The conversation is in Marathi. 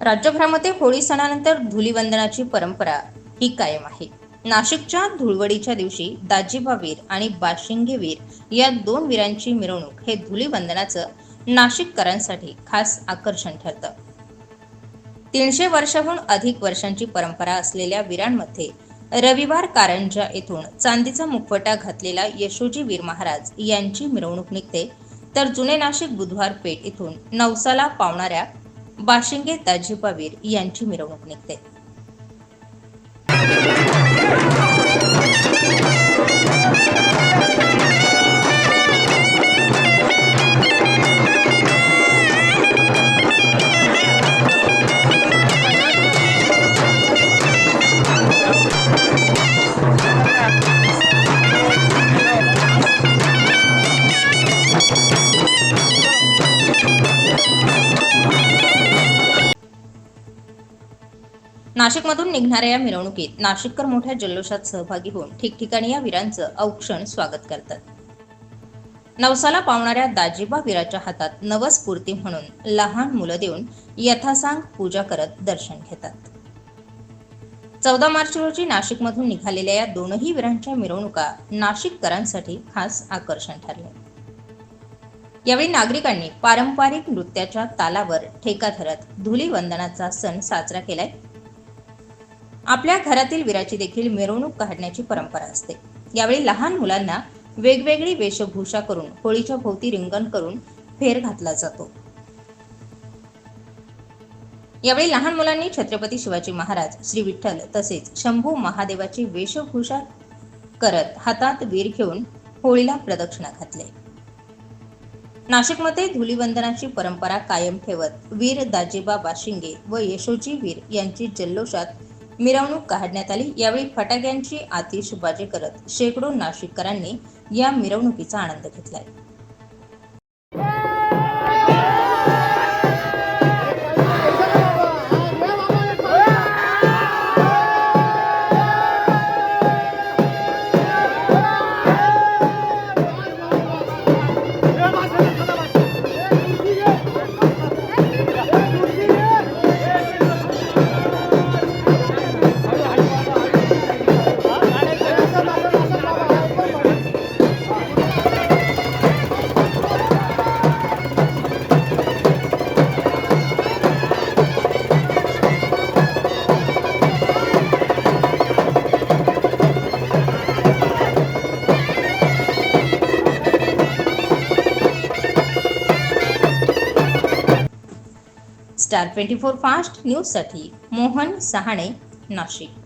राज्यभरामध्ये होळी सणानंतर धुलीवंदनाची परंपरा ही कायम आहे. नाशिकच्या धुळवडीच्या दिवशी दाजीबा वीर आणि बाशिंगीवीर या दोन वीरांची मिरवणूक हे धुलीवंदनाचं नाशिककरांसाठी खास आकर्षण ठरतं. तीनशे वर्षाहून अधिक वर्षांची परंपरा असलेल्या वीरांमध्ये रविवार कारंजा येथून चांदीचा मुखवटा घातलेला यशोजी वीर महाराज यांची मिरवणूक निघते तर जुने नाशिक बुधवार पेठ येथून नवसाला पावणाऱ्या बाशिंगे दाजीबा वीर यांची मिरवणूक निघते नाशिकमधून निघणाऱ्या या मिरवणुकीत नाशिककर मोठ्या जल्लोषात सहभागी होऊन ठिकठिकाणी या वीरांचं औक्षण स्वागत करतात. नवसाला पावणाऱ्या दाजीबा वीराच्या हातात नवस्फूर्ती म्हणून लहान मुलं देऊन यथासांग पूजा करत दर्शन घेतात. चौदा मार्च रोजी नाशिकमधून निघालेल्या या दोनही वीरांच्या मिरवणुका नाशिककरांसाठी खास आकर्षण ठरले यावेळी नागरिकांनी पारंपरिक नृत्याच्या तालावर ठेका धरत धुलीवंदनाचा सण साजरा केलाय. आपल्या घरातील वीराची देखील मिरवणूक काढण्याची परंपरा असते. यावेळी लहान मुलांना वेगवेगळी वेशभूषा करून होळीच्या भोवती रिंगण करून फेर घातला जातो. यावेळी लहान मुलांनी छत्रपती शिवाजी महाराज श्री विठ्ठल तसेच शंभू महादेवाची वेशभूषा करत हातात वीर घेऊन होळीला प्रदक्षिणा घातले. नाशिकमध्ये धुलीवंदनाची परंपरा कायम ठेवत वीर दाजेबा बाशिंगे व यशोजी वीर यांची जल्लोषात मिरवणूक काढण्यात आली. यावेळी फटाक्यांची आतिषबाजी करत शेकडो नाशिककरांनी या मिरवणुकीचा आनंद घेतलाय. स्टार ट्वेंटी फोर फास्ट न्यूजसाठी मोहन सहाणे नाशिक.